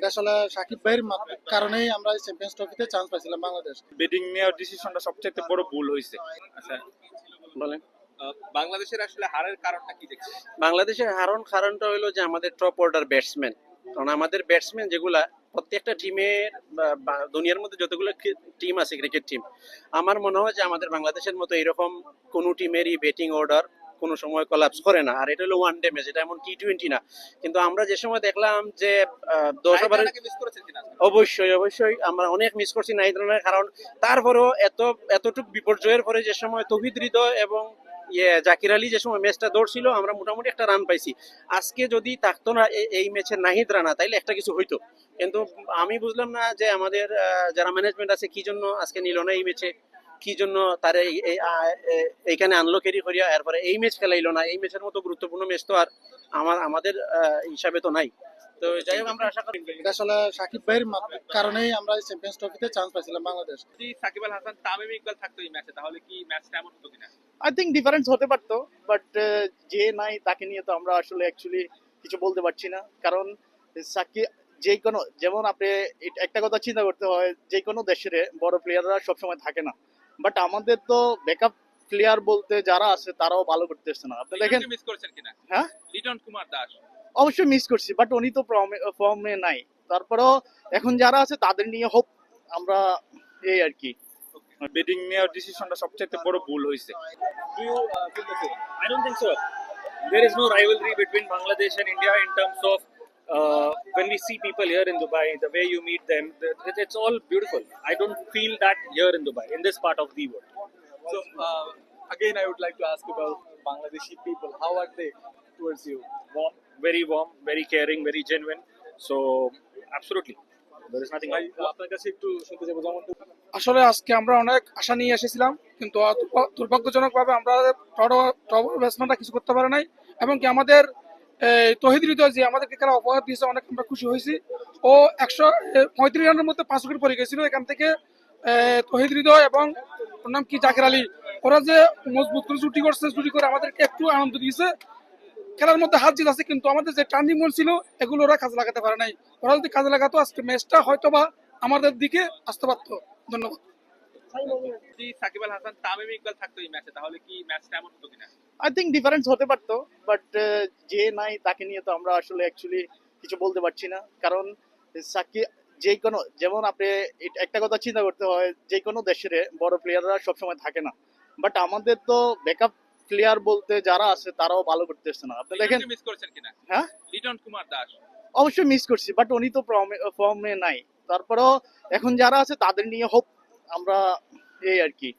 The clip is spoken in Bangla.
এটা আসলে সাকিব ভাইয়ের কারণেই আমরা চ্যাম্পিয়ন্স ট্রফিতে চান্স পাইছিলাম বাংলাদেশ। বেডিং নেওয়ার ডিসিশনটা সবচেয়ে বড় ভুল হয়েছে। আচ্ছা বলেন। বাংলাদেশের আসলে হারের কারণটা কি দেখছেন? বাংলাদেশের হারন কারণটা হলো যে আমাদের টপ অর্ডার ব্যাটসম্যান কারণ আমাদের ব্যাটসম্যান যেগুলা প্রত্যেকটা টিমের দুনিয়ার মধ্যে যতগুলো টিম আছে ক্রিকেট টিম আমার মনে হয় যে আমাদের বাংলাদেশের মতো এরকম কোনো টিমেরই ব্যাটিং অর্ডার কোনো সময় কলাপস করে না। আর এটা হলো ওয়ান ডে ম্যাচ এটা এমন টি টোয়েন্টি না। কিন্তু আমরা যে সময় দেখলাম যে দশ ওভারে অবশ্যই অবশ্যই আমরা অনেক মিস করছি নাহিদ রানার কারণ তারপরেও এত এতটুক বিপর্যয়ের পরে যে সময় তহিদ হৃদয় এবং ইয়ে জাকির আলী যে সময় ম্যাচটা দৌড়ছিল আমরা মোটামুটি একটা রান পাইছি। আজকে যদি থাকতো না এই ম্যাচে নাহিদ রানা তাইলে একটা কিছু হইতো। কিন্তু আমি বুঝলাম না যে আমাদের যারা ম্যানেজমেন্ট আছে কি জন্য আজকে নিল না এই ম্যাচে কি জন্য তার এইখানে আনলো কেরি করিয়া? এরপরে এই ম্যাচ খেলাইলো না এই ম্যাচের মতো গুরুত্বপূর্ণ ম্যাচ তো আর আমার আমাদের হিসাবে তো নাই। তো যাই হোক আমরা আশা করি এটা আসলে সাকিব ভাইয়ের কারণেই আমরা চ্যাম্পিয়ন্স ট্রফিতে চান্স পাইছিলাম বাংলাদেশ। যদি সাকিব আল হাসান তামিম ইকবাল থাকতো এই ম্যাচে তাহলে কি ম্যাচটা এমন হতো কিনা? আই থিঙ্ক ডিফারেন্স হতে পারতো বাট যে নাই তাকে নিয়ে তো আমরা আসলে অ্যাকচুয়ালি কিছু বলতে পারছি না। কারণ সাকি যে কোনো যেমন আপনি একটা কথা চিন্তা করতে হয় যে কোনো দেশের বড় প্লেয়াররা সবসময় থাকে না। বাট আমাদের তো ব্যাকআপ প্লেয়ার বলতে যারা আছে তারাও ভালো করতেছে না। আপনি দেখেন মিস করেছেন কিনা? হ্যাঁ? লিটন কুমার দাস। অবশ্যই মিস করছি বাট উনি তো ফর্মে নাই। তারপরেও এখন যারা আছে তাদের নিয়ে হোপ আমরা এই আর কি। বেডিং নেওয়ার ডিসিশনটা সবচেয়ে বড় ভুল হয়েছে। Do you feel the same I don't think so. There is no rivalry between Bangladesh uh, when we see people here in Dubai, the way you meet them, it- it's all beautiful. I don't feel that here in Dubai, in this part of the world. So uh, again, I would like to ask about Bangladeshi people. How are they towards you? Warm, very warm, very caring, very genuine. So, absolutely. There is nothing আপনার কাছে একটু শুনতে যাব যেমন আসলে আজকে আমরা অনেক আশা নিয়ে এসেছিলাম কিন্তু দুর্ভাগ্যজনক ভাবে আমরা টপ ব্যাটসম্যানরা কিছু করতে পারে নাই এবং কি আমাদের তহিদ হৃদয় যে আমাদেরকে খেলা অপরাধ দিয়েছে, অনেক আমরা খুশি হয়েছি। ও একশো পঁয়ত্রিশ রানের মধ্যে পাঁচ উইকেট পড়ে গেছিল। এখান থেকে তহিদ হৃদয় এবং ওর নাম কি? জাকির আলী। ওরা যে মজবুত করে ছুটি করছে ছুটি করে আমাদেরকে একটু আনন্দ দিয়েছে। খেলার মধ্যে হাত জিত আছে কিন্তু আমাদের যে টার্নিং পয়েন্ট ছিল, এগুলো ওরা কাজে লাগাতে পারে নাই। ওরা যদি কাজে লাগাতো, আজকে ম্যাচটা হয়তো বা আমাদের দিকে আসতে পারতো। ধন্যবাদ। যদি সাকিব আল হাসান তামিম ইকবাল থাকতো এই ম্যাচে তাহলে কি ম্যাচটা এমন হতো কিনা? আই থিঙ্ক ডিফারেন্স হতে পারতো বাট যে নাই তাকে নিয়ে তো আমরা আসলে অ্যাকচুয়ালি কিছু বলতে পারছি না। কারণ সাকি যে কোনো যেমন আপনি একটা কথা চিন্তা করতে হয় যে কোনো দেশের বড় প্লেয়াররা সবসময় থাকে না। বাট আমাদের তো ব্যাকআপ প্লেয়ার বলতে যারা আছে তারাও ভালো করতেছে না। আপনি দেখেন মিস করেছেন কিনা? হ্যাঁ? লিটন কুমার দাস। অবশ্যই মিস করছি বাট উনি তো ফর্মে নাই। তারপরেও এখন যারা আছে তাদের নিয়ে হোপ আমরা এই আর কি